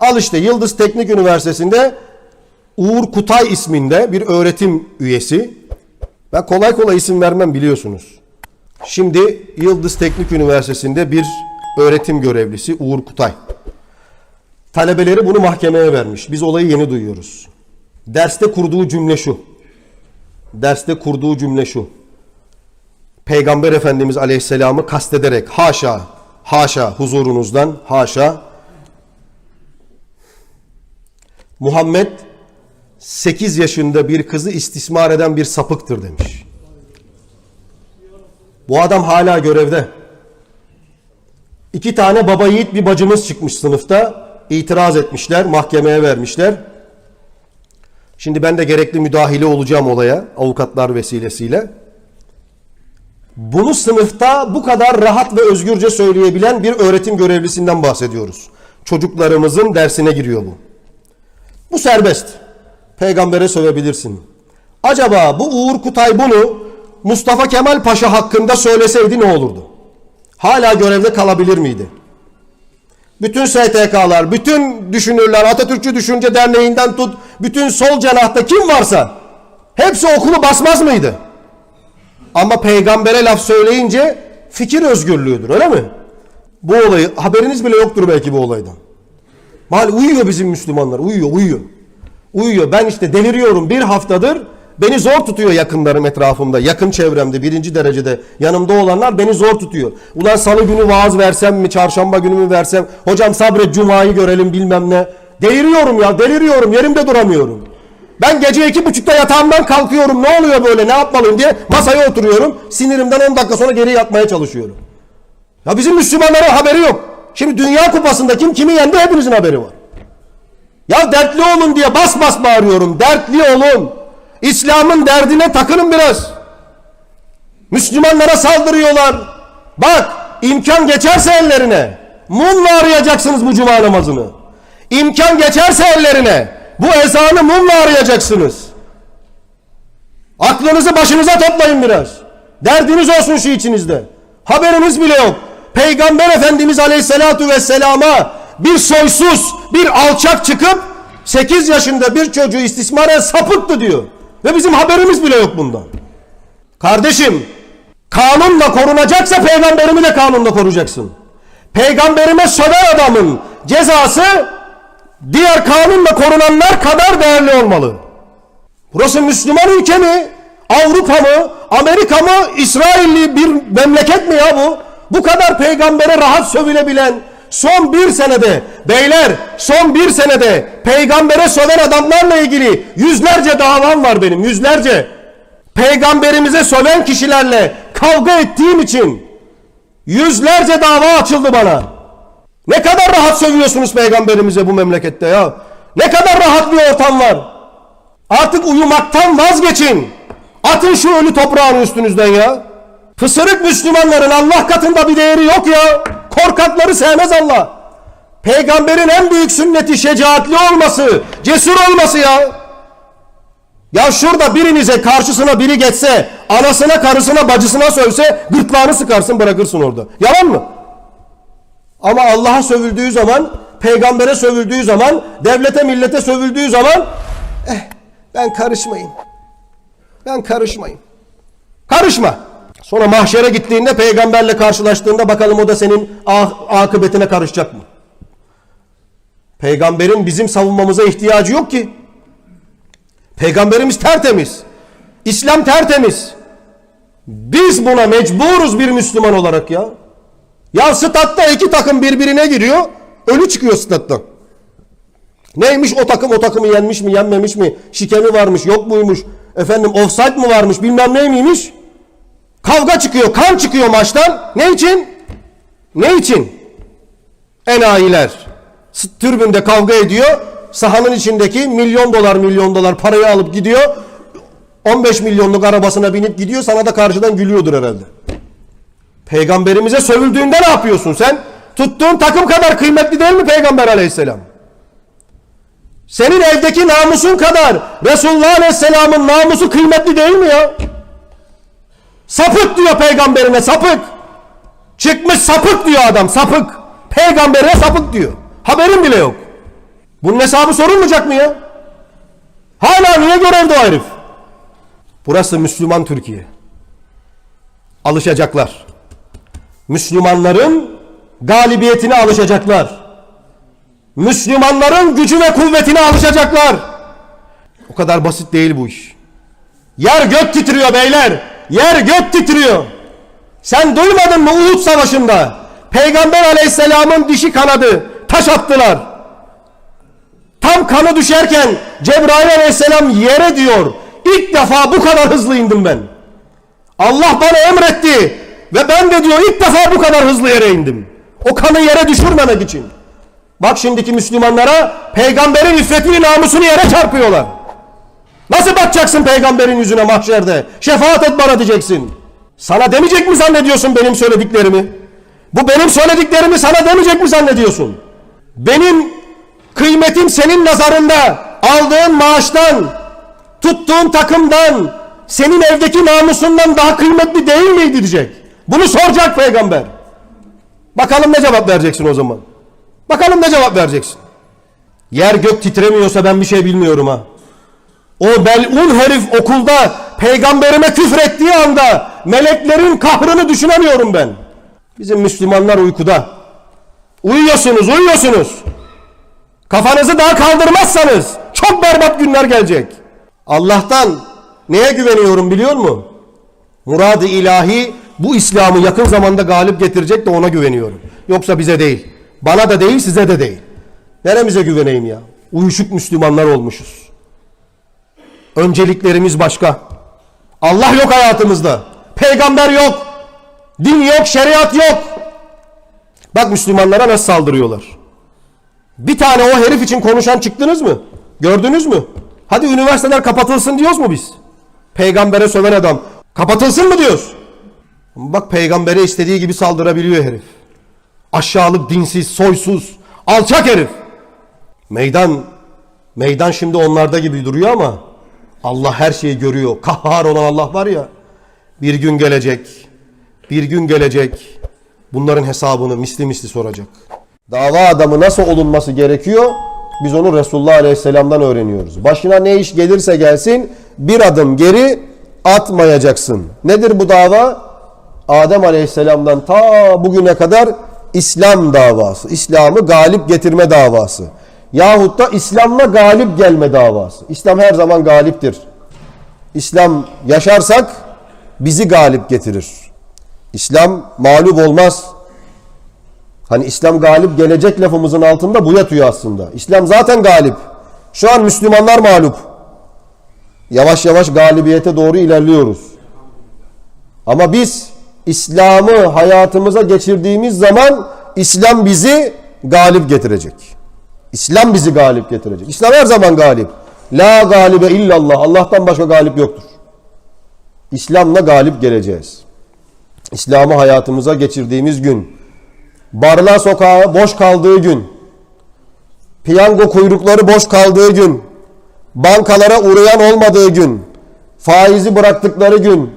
Al işte Yıldız Teknik Üniversitesi'nde Uğur Kutay isminde bir öğretim üyesi. Ben kolay kolay isim vermem biliyorsunuz. Şimdi Yıldız Teknik Üniversitesi'nde bir öğretim görevlisi Uğur Kutay. Talebeleri bunu mahkemeye vermiş. Biz olayı yeni duyuyoruz. Derste kurduğu cümle şu. Derste kurduğu cümle şu. Peygamber Efendimiz Aleyhisselam'ı kastederek haşa, haşa huzurunuzdan haşa Muhammed 8 yaşında bir kızı istismar eden bir sapıktır demiş. Bu adam hala görevde. İki tane baba yiğit bir bacımız çıkmış sınıfta. itiraz etmişler, mahkemeye vermişler. Şimdi ben de gerekli müdahale olacağım olaya avukatlar vesilesiyle. Bunu sınıfta bu kadar rahat ve özgürce söyleyebilen bir öğretim görevlisinden bahsediyoruz. Çocuklarımızın dersine giriyor bu. Bu serbest. Peygambere sövebilirsin. Acaba bu Uğur Kutay bunu Mustafa Kemal Paşa hakkında söyleseydi ne olurdu? Hala görevde kalabilir miydi? Bütün STK'lar, bütün düşünürler, Atatürkçü Düşünce Derneği'nden tut, bütün sol cenahta kim varsa hepsi okulu basmaz mıydı? Ama peygambere laf söyleyince fikir özgürlüğüdür öyle mi? Bu olayı haberiniz bile yoktur belki bu olaydan. Mal uyuyor bizim Müslümanlar uyuyor uyuyor. Uyuyor ben işte deliriyorum bir haftadır beni zor tutuyor yakınlarım etrafımda yakın çevremde birinci derecede yanımda olanlar beni zor tutuyor. Ulan salı günü vaaz versem mi çarşamba günü mü versem hocam sabret cumayı görelim bilmem ne. Deliriyorum ya deliriyorum yerimde duramıyorum. Ben gece iki buçukta yatağımdan kalkıyorum ne oluyor böyle ne yapmalıyım diye masaya oturuyorum. Sinirimden 10 dakika sonra geri yatmaya çalışıyorum. Ya bizim Müslümanların haberi yok. Şimdi Dünya Kupası'nda kim kimi yendi hepinizin haberi var. Ya dertli olun diye bas bas bağırıyorum. Dertli olun. İslam'ın derdine takılın biraz. Müslümanlara saldırıyorlar. Bak imkan geçerse ellerine mumla arayacaksınız bu cuma namazını. İmkan geçerse ellerine bu ezanı mumla arayacaksınız. Aklınızı başınıza toplayın biraz. Derdiniz olsun şu içinizde. Haberiniz bile yok. Peygamber Efendimiz Aleyhisselatu Vesselam'a bir soysuz, bir alçak çıkıp 8 yaşında bir çocuğu istismara sapıttı diyor. Ve bizim haberimiz bile yok bundan. Kardeşim, kanunla korunacaksa peygamberimi de kanunla koruyacaksın. Peygamberime söven adamın cezası diğer kanunla korunanlar kadar değerli olmalı. Burası Müslüman ülke mi? Avrupa mı? Amerika mı? İsrailli bir memleket mi ya bu? Bu kadar peygambere rahat sövülebilen son bir senede beyler son bir senede peygambere söven adamlarla ilgili yüzlerce davam var benim yüzlerce. Peygamberimize söven kişilerle kavga ettiğim için yüzlerce dava açıldı bana. Ne kadar rahat sövüyorsunuz peygamberimize bu memlekette ya. Ne kadar rahat bir ortam var. Artık uyumaktan vazgeçin. Atın şu ölü toprağın üstünüzden ya. Fısırık Müslümanların Allah katında bir değeri yok ya. Korkakları sevmez Allah. Peygamberin en büyük sünneti şecaatli olması, cesur olması ya. Ya şurada birinize karşısına biri geçse, anasına, karısına, bacısına sövse gırtlağını sıkarsın bırakırsın orada. Yalan mı? Ama Allah'a sövüldüğü zaman, peygambere sövüldüğü zaman, devlete millete sövüldüğü zaman eh ben karışmayayım. Ben karışmayayım. Karışma. Sonra mahşere gittiğinde peygamberle karşılaştığında bakalım o da senin ah, akıbetine karışacak mı? Peygamberin bizim savunmamıza ihtiyacı yok ki. Peygamberimiz tertemiz. İslam tertemiz. Biz buna mecburuz bir Müslüman olarak ya. Ya statta iki takım birbirine giriyor. Ölü çıkıyor stat'tan. Neymiş o takım o takımı yenmiş mi yenmemiş mi? Şike mi varmış yok muymuş? Efendim offside mı varmış bilmem ne miymiş? Kavga çıkıyor kan çıkıyor maçtan. Ne için? Ne için? Enayiler. Türbünde kavga ediyor. Sahanın içindeki milyon dolar milyon dolar parayı alıp gidiyor. 15 milyonluk arabasına binip gidiyor sana da karşıdan gülüyordur herhalde. Peygamberimize sövüldüğünde ne yapıyorsun sen? Tuttuğun takım kadar kıymetli değil mi Peygamber aleyhisselam? Senin evdeki namusun kadar Resulullah aleyhisselamın namusu kıymetli değil mi ya? Sapık diyor peygamberine sapık. Çıkmış sapık diyor adam sapık. Peygamberine sapık diyor. Haberin bile yok. Bunun hesabı sorulmayacak mı ya? Hala niye görevde o herif? Burası Müslüman Türkiye. Alışacaklar. Müslümanların galibiyetine alışacaklar. Müslümanların gücü ve kuvvetine alışacaklar. O kadar basit değil bu iş. Yer gök titriyor beyler. Yer gök titriyor. Sen duymadın mı Uhud Savaşı'nda? Peygamber aleyhisselamın dişi kanadı. Taş attılar. Tam kanı düşerken Cebrail aleyhisselam yere diyor. İlk defa bu kadar hızlı indim ben. Allah bana emretti. Ve ben de diyor ilk defa bu kadar hızlı yere indim. O kanı yere düşürmemek için. Bak şimdiki Müslümanlara peygamberin iffetini namusunu yere çarpıyorlar. Nasıl bakacaksın peygamberin yüzüne mahşerde? Şefaat et bana diyeceksin. Sana demeyecek mi zannediyorsun benim söylediklerimi? Bu benim söylediklerimi sana demeyecek mi zannediyorsun? Benim kıymetim senin nazarında aldığın maaştan, tuttuğun takımdan, senin evdeki namusundan daha kıymetli değil miydi diyecek. Bunu soracak peygamber. Bakalım ne cevap vereceksin o zaman. Bakalım ne cevap vereceksin. Yer gök titremiyorsa ben bir şey bilmiyorum ha. O belun herif okulda peygamberime küfrettiği anda meleklerin kahrını düşünemiyorum ben. Bizim Müslümanlar uykuda. Uyuyorsunuz, uyuyorsunuz. Kafanızı daha kaldırmazsanız çok berbat günler gelecek. Allah'tan neye güveniyorum biliyor musun? Murad-ı ilahi bu İslam'ı yakın zamanda galip getirecek de ona güveniyorum. Yoksa bize değil. Bana da değil size de değil. Neremize güveneyim ya? Uyuşuk Müslümanlar olmuşuz. Önceliklerimiz başka. Allah yok hayatımızda. Peygamber yok. Din yok, şeriat yok. Bak Müslümanlara nasıl saldırıyorlar. Bir tane o herif için konuşan çıktınız mı? Gördünüz mü? Hadi üniversiteler kapatılsın diyoruz mu biz? Peygambere söven adam. Kapatılsın mı diyoruz? Bak peygambere istediği gibi saldırabiliyor herif. Aşağılık, dinsiz, soysuz, alçak herif. Meydan, meydan şimdi onlarda gibi duruyor ama Allah her şeyi görüyor. Kahhar olan Allah var ya. Bir gün gelecek. Bir gün gelecek. Bunların hesabını misli misli soracak. Dava adamı nasıl olunması gerekiyor? Biz onu Resulullah Aleyhisselam'dan öğreniyoruz. Başına ne iş gelirse gelsin bir adım geri atmayacaksın. Nedir bu dava? Adem Aleyhisselam'dan ta bugüne kadar İslam davası. İslam'ı galip getirme davası. Yahut da İslam'la galip gelme davası. İslam her zaman galiptir. İslam yaşarsak bizi galip getirir. İslam mağlup olmaz. Hani İslam galip gelecek lafımızın altında bu yatıyor aslında. İslam zaten galip. Şu an Müslümanlar mağlup. Yavaş yavaş galibiyete doğru ilerliyoruz. Ama biz İslam'ı hayatımıza geçirdiğimiz zaman İslam bizi galip getirecek. İslam bizi galip getirecek. İslam her zaman galip. La galibe illallah. Allah'tan başka galip yoktur. İslam'la galip geleceğiz. İslam'ı hayatımıza geçirdiğimiz gün, barla sokağı boş kaldığı gün, piyango kuyrukları boş kaldığı gün, bankalara uğrayan olmadığı gün, faizi bıraktıkları gün,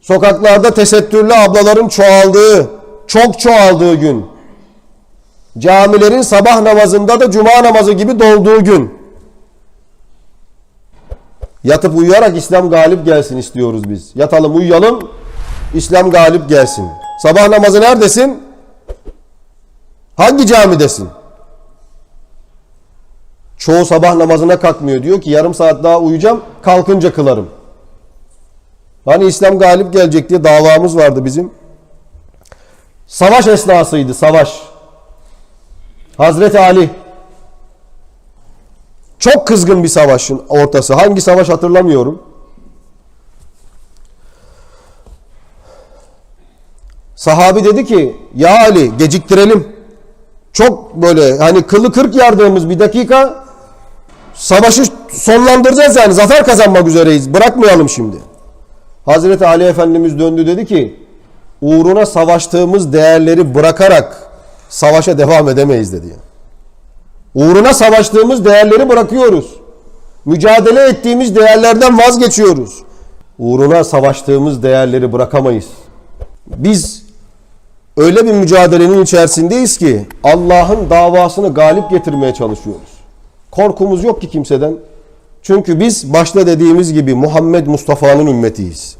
sokaklarda tesettürlü ablaların çoğaldığı, çok çoğaldığı gün, camilerin sabah namazında da cuma namazı gibi dolduğu gün, yatıp uyuyarak İslam galip gelsin istiyoruz biz. Yatalım uyuyalım, İslam galip gelsin. Sabah namazı neredesin? Hangi camidesin? Çoğu sabah namazına kalkmıyor. Diyor ki yarım saat daha uyuyacağım, kalkınca kılarım. Hani İslam galip gelecek diye davamız vardı bizim. Savaş esnasıydı, savaş. Hazreti Ali çok kızgın bir savaşın ortası. Hangi savaş hatırlamıyorum. Sahabi dedi ki ya Ali geciktirelim. Çok böyle hani kılı kırk yardığımız bir dakika savaşı sonlandıracağız yani zafer kazanmak üzereyiz. Bırakmayalım şimdi. Hazreti Ali Efendimiz döndü dedi ki uğruna savaştığımız değerleri bırakarak savaşa devam edemeyiz dedi. Uğruna savaştığımız değerleri bırakıyoruz. Mücadele ettiğimiz değerlerden vazgeçiyoruz. Uğruna savaştığımız değerleri bırakamayız. Biz öyle bir mücadelenin içerisindeyiz ki Allah'ın davasını galip getirmeye çalışıyoruz. Korkumuz yok ki kimseden. Çünkü biz başta dediğimiz gibi Muhammed Mustafa'nın ümmetiyiz.